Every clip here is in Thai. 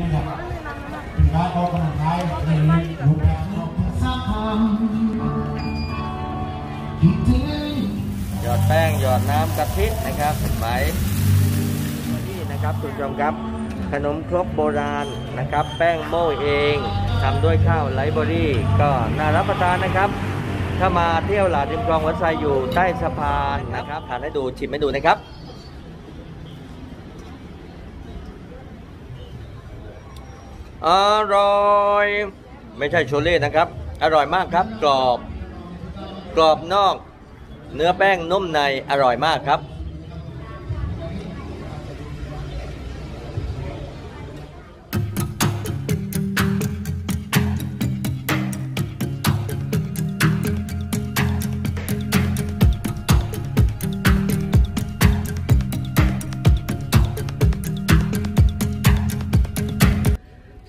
นะครับสินค้าโต๊ะขนาดไทยในรูปแบบของสักคำคิดถึงหยอดแป้งหยอดน้ำกะทินะครับเห็นไหมนี่นะครับคุณผู้ชมครับ ขนมครกโบราณนะครับ แป้งโม่เองทำด้วยข้าวไลบอรี่ ก็น่ารับประทานนะครับ ถ้ามาเที่ยวหลาดริมคลองวัดไซอยู่ใต้สะพานนะครับทานให้ดูชิมให้ดูนะครับ อร่อย ไม่ใช่โชเล่นะครับ อร่อยมากครับ กรอบ กรอบนอก เนื้อแป้งนุ่มในอร่อยมากครับ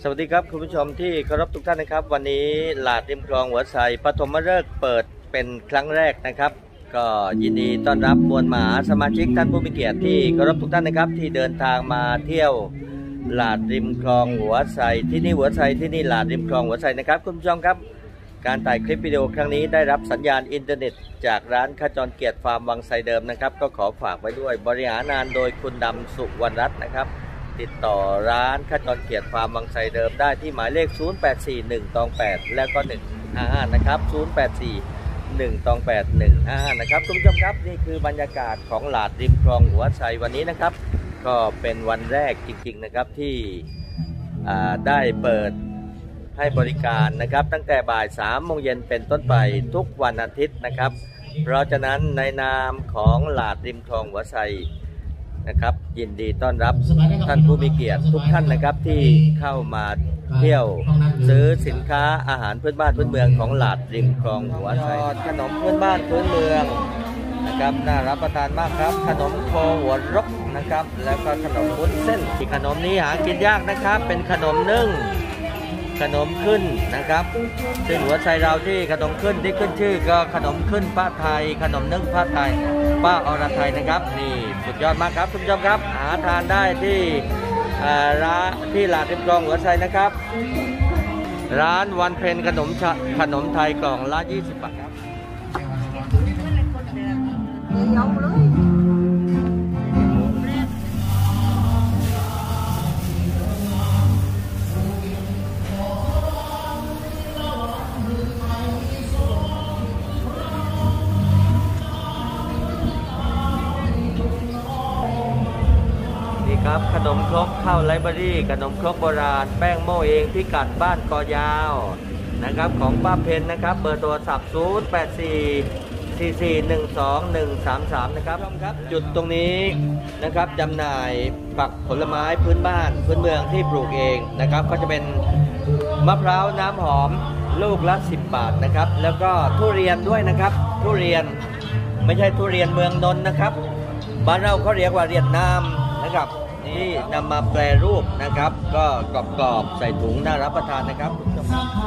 สวัสดีครับคุณผู้ชมที่เคารพทุกท่านนะครับ วันนี้หลาดริมคลองหัวไซปฐมฤกษ์เปิดเป็นครั้งแรกนะครับ ก็ยินดีต้อนรับมวลมหาสมาชิกท่านผู้มีเกียรติที่เคารพทุกท่านนะครับ ที่เดินทางมาเที่ยวหลาดริมคลองหัวไซที่นี่หัวไซที่นี่หลาดริมคลองหัวไซนะครับคุณผู้ชมครับ การถ่ายคลิปวิดีโอครั้งนี้ได้รับสัญญาณอินเทอร์เน็ต จากร้านขจรเกียรติฟาร์มวังไซเดิมนะครับ ก็ขอฝากไว้ด้วยบริหารงานโดยคุณดำสุวรรณรัตน์นะครับ ติดต่อร้านขจรเกียรติฟาร์มวังไซเดิมได้ที่หมายเลข 0841ตอง8แล้วก็ 155 นะครับ 084 1ตอง8 155นะครับคุณผู้ชมครับนี่คือบรรยากาศของหลาดริมคลองหัวไซวันนี้นะครับ ก็เป็นวันแรกจริงๆนะครับที่ได้เปิดให้บริการนะครับ ตั้งแต่บ่าย3โมงเย็นเป็นต้นไปทุกวันอาทิตย์นะครับ เพราะฉะนั้นในนามของหลาดริมคลองหัวไซ นะครับ ยินดีต้อนรับท่านผู้มีเกียรติทุกท่านนะครับที่เข้ามาเที่ยวซื้อสินค้าอาหารพื้นบ้านพื้นเมืองของหลาดริมคลองหัวไซขนมพื้นบ้านพื้นเมืองนะครับน่ารับประทานมากครับ ขนมโคหัวรกนะครับ แล้วก็ขนมวุ้นเส้นที่ขนมนี้หากินยากนะครับ เป็นขนมนึ่งขนมขึ้นนะครับซึ่งหัวใจเราที่ขนมขึ้นที่ขึ้นชื่อก็ขนมขึ้นป้าไทย ขนมนึ่งป้าไทยป้าอรไทยนะครับนี่ สุดยอดมากครับคุณผู้ชมครับ หาทานได้ที่ร้านที่หลาดริมกลองหัวใจนะครับ ร้านวันเพนขนมชขนมไทยกล่องละ 20 บาทครับ ขนมครกข้าวไลฟ์เบรี่ ขนมครกโบราณ แป้งโม่เองพิกัดบ้านกอยาวนะครับของป้าเพนนะครับเบอร์โทรศัพท์ 0 8 4 4 4 1 2 1 3 3 นะครับครับ จุดตรงนี้นะครับจำหน่ายผักผลไม้พื้นบ้านพื้นเมืองที่ปลูกเองนะครับ ก็จะเป็นมะพร้าวน้ำหอมลูกละ 10 บาทนะครับ แล้วก็ทุเรียนด้วยนะครับ ทุเรียนไม่ใช่ทุเรียนเมืองนนท์นะครับ บ้านเราเขาเรียกว่าเรียดนามนะครับ นี่นำมาแปรรูปนะครับ ก็กรอบๆใส่ถุงน่ารับประทานนะครับสักค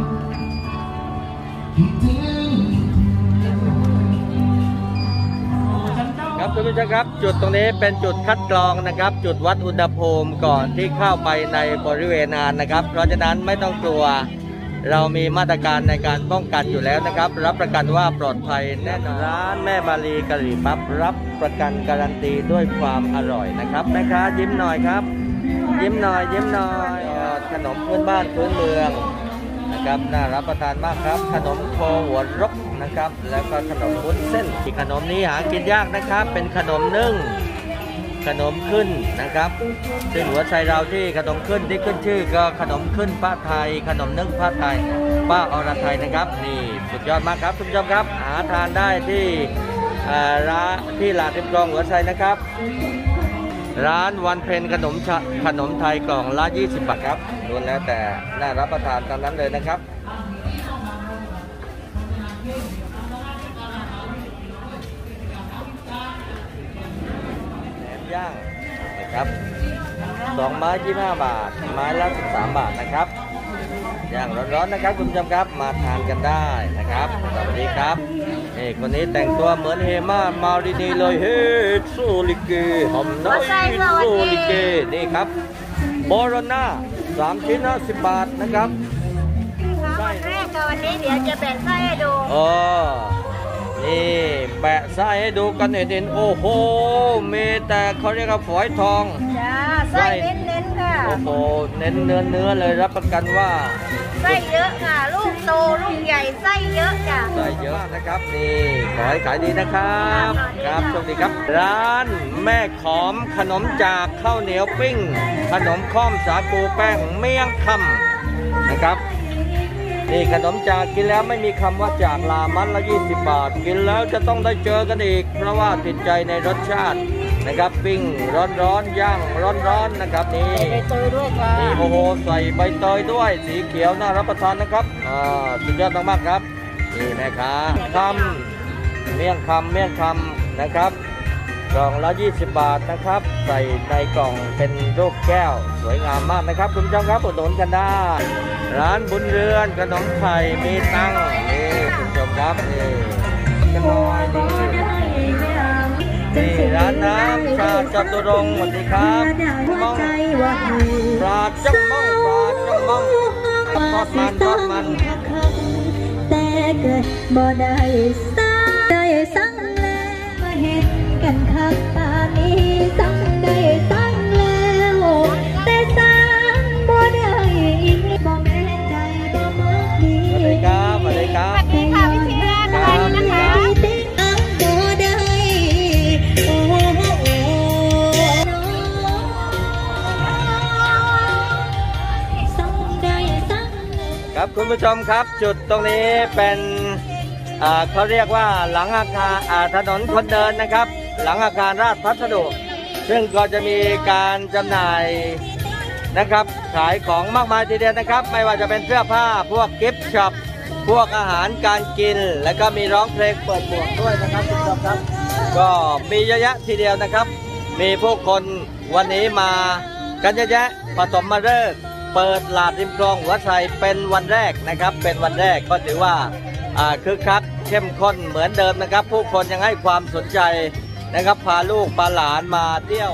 ำคิดถึงครับคุณผู้ชมครับ จุดตรงนี้เป็นจุดคัดกรองนะครับ จุดวัดอุณหภูมิก่อนที่เข้าไปในบริเวณงานนะครับ เพราะฉะนั้นไม่ต้องกลัว เรามีมาตรการในการป้องกันอยู่แล้วนะครับ รับประกันว่าปลอดภัยแน่นอนร้านแม่มารีกะหรี่ปั๊บรับประกันการันตีด้วยความอร่อยนะครับแม่ค้ายิ้มหน่อยครับ ยิ้มหน่อยยิ้มหน่อยขนมพื้นบ้านพื้นเมืองนะครับน่ารับประทานมากครับ ขนมโคหัวรกนะครับ แล้วก็ขนมวุ้นเส้นที่ขนมนี้หากินยากนะครับ เป็นขนมนึ่ง ขนมขึ้นนะครับซึ่งหัวใจเราที่ขนมขึ้นที่ขึ้นชื่อก็ขนมขึ้นป้าไทย ขนมนึ่งป้าไทยป้าอรไทยนะครับ นี่สุดยอดมากครับคุณผู้ชมครับ หาทานได้ที่ร้านที่หลาดริมคลองหัวใจนะครับ ร้านวันเพนขนมขนมไทยกล่องละ 20 บาทครับล้วนแล้วแต่น่ารับประทานตามนั้นเลยนะครับ แหนม ย่างนะครับสองไม้ยี่ห้าบาท ไม้ละสิบสามบาทนะครับย่างร้อนๆนะครับคุณผู้ชมครับมาทานกันได้นะครับสวัสดีครับนี่คนนี้แต่งตัวเหมือนเฮมามารินีเลยเฮ้โซลิเกหอมน้อยโซลิเกนี่ครับโบโรน่าสามชิ้นห้าสิบบาทนะครับครั้งแรกกับวันนี้เดี๋ยวจะแบ่งไส้ให้ดูเออนี่ แปะไส้ให้ดูกันเห็นๆโอ้โหมีแต่เขาเรียกว่าฝอยทองจ้าไส้เน้นๆค่ะโอ้โหเน้นเนื้อเนื้อเลยรับประกันว่าไส้เยอะค่ะลูกโตลูกใหญ่ไส้เยอะจ้ะได้เยอะนะครับนี่ขอให้ขายดีนะครับครับโชคดีครับ ร้านแม่ขอมขนมจากข้าวเหนียวปิ้ง ขนมข้อมสาคูแป้งเมี่ยงคำนะครับ นี่ขนมจากกินแล้วไม่มีคำว่าจากลามันละ20 บาท กินแล้วจะต้องได้เจอกันอีก เพราะว่าติดใจในรสชาตินะครับปิ้งร้อนๆย่างร้อนๆนะครับนี่ใบเตยด้วยค่ะนี่โอ้โหใส่ใบเตยด้วย สีเขียวน่ารับประทานนะครับอ่าสุดยอดมากๆครับนี่แม่ค้าคำเมี่ยงคำเมี่ยงคำนะครับ กล่องละ 20 บาทนะครับ ใส่ในกล่องเป็นรูปแก้ว สวยงามมากนะครับคุณผู้ชมครับอุดหนุนกันได้ ร้านบุญเรือนขนมไข่มีตังค์นี่คุณผู้ชมครับนี่กันหน่อยนี่นี่ร้านน้ำชาจตุรงค์สวัสดีครับมองปลาจ้องมองปลาจ้องมองทอดมันทอดมันแต่เกิดบ่ได้สังได้ กันคักตานี้สังได้สังแล้ว แต่สังบ่ได้อีกบ่แม่ใจบ่มักดีสวัสดีครับสวัสดีครับสวัสดีค่ะพี่เชียร์นะคะนะคะครับคุณผู้ชมครับจุดตรงนี้เป็นเขาเรียกว่าหลังอาคารถนนคนเดินนะครับ หลังอาคารราชพัสดุ ซึ่งก็จะมีการจำหน่ายนะครับ ขายของมากมายทีเดียวนะครับ ไม่ว่าจะเป็นเสื้อผ้าพวกกิฟต์ช็อปพวกอาหารการกิน แล้วก็มีร้องเพลงเปิดหมวกด้วยนะครับคุณผู้ชมครับ ก็มีเยอะแยะทีเดียวนะครับ มีผู้คนวันนี้มากันเยอะแยะปฐมมาฤกษ์เปิดลาดริมคลองหัวไชเป็นวันแรกนะครับ เป็นวันแรกก็ถือว่าคึกคักเข้มข้นเหมือนเดิมนะครับ ผู้คนยังให้ความสนใจ นะครับ พาลูกพาหลานมาเที่ยว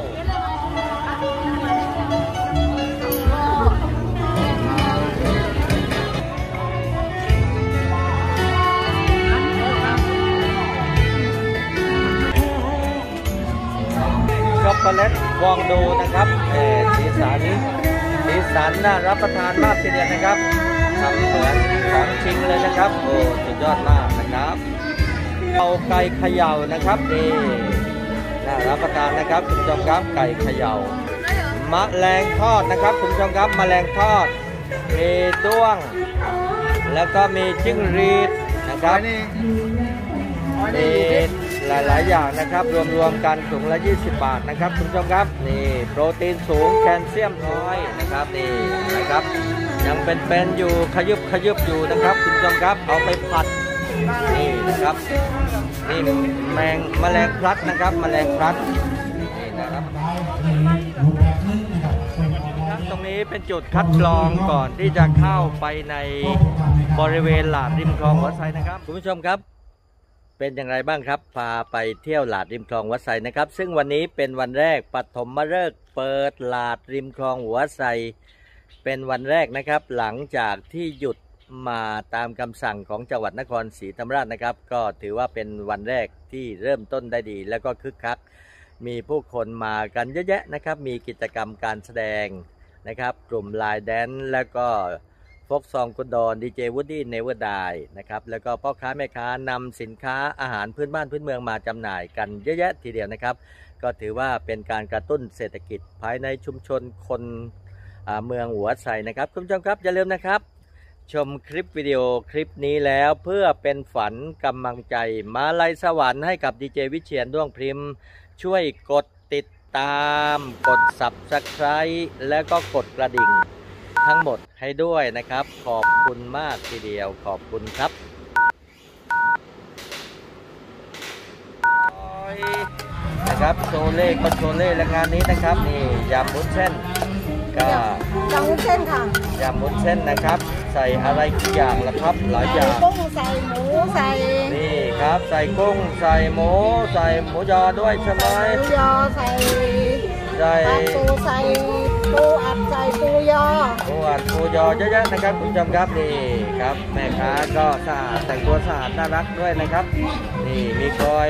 ช็อกโกแลตฟองดูนะครับสีสันสีสันน่ารับประทานมากทีเดียวนะครับทำเหมือนของจริงเลยนะครับ โอ้สุดยอดมากนะครับ เอาไก่เขย่านะครับนี่น่า รับประทานนะครับคุณผู้ชมครับไก่เขย่ามะแรงทอดนะครับคุณผู้ชมครับมแมลงทอด มีด้วง แล้วก็มีจิ้งหรีดนะครับมีหลาย ๆ อย่างนะครับ รวม ๆ กันถุงละ 20 บาทนะครับคุณผู้ชมครับนี่โปรตีนสูงแคลเซียมน้อยนะครับนี่นะครับ ยังเป็นๆอยู่ขยุบขยุบอยู่นะครับคุณผู้ชมครับเอาไปผัดนี่นะครับ นี่แมงแมลงพลัดนะครับแมลงพลัดนี่นะครับตรงนี้เป็นจุดคัดกรองก่อนที่จะเข้าไปในบริเวณหลาดริมคลองวัดไซนะครับคุณผู้ชมครับ เป็นอย่างไรบ้างครับ พาไปเที่ยวหลาดริมคลองวัดไซนะครับ ซึ่งวันนี้เป็นวันแรกปฐมฤกษ์เปิดหลาดริมคลองหัวไซเป็นวันแรกนะครับ หลังจากที่หยุด มาตามคำสั่งของจังหวัดนครศรีธรรมราชนะครับ ก็ถือว่าเป็นวันแรกที่เริ่มต้นได้ดี แล้วก็คึกคัก มีผู้คนมากันเยอะแยะนะครับ มีกิจกรรมการแสดงนะครับ กลุ่มลายแดนแล้วก็ฟกซองกุนดอนดีเจวูดดี้เนเวอร์ไดนะครับ แล้วก็พ่อค้าแม่ค้านำสินค้าอาหารพื้นบ้านพื้นเมืองมาจำหน่ายกันเยอะแยะทีเดียวนะครับ ก็ถือว่าเป็นการกระตุ้นเศรษฐกิจภายในชุมชนคนเมืองหัวไซนะครับ คุณผู้ชมครับอย่าลืมนะครับ ชมคลิปวิดีโอคลิปนี้แล้วเพื่อเป็นฝันกำลังใจ มาลัยสวรรค์ให้กับดีเจวิเชียนด้วงพริม ช่วยกดติดตาม กด Subscribe แล้วก็กดกระดิ่ง ทั้งหมดให้ด้วยนะครับ ขอบคุณมากทีเดียวขอบคุณครับนะครับโชเล่ก็โชเล่และงานนี้นะครับนี่ยำมุ้นเส้นก็จังเส้นค่ะยำมุ้นเส้นนะครับ ใส่อะไรกี่อย่างละครับ หลายอย่างกุ้งใส่หมูใส่นี่ครับ ใส่กุ้งใส่หมูใส่หมูยอด้วยใช่ไหมหมูยอใส่ใส่ปลาตูใส่กปูอัดใส่ปูยอโอ้อัดปูยอเยอะๆนะครับคุณผู้ชมครับนี่ครับแม่ค้าก็สะอาดแต่งตัวสะอาดน่ารักด้วยนะครับนี่มีคอย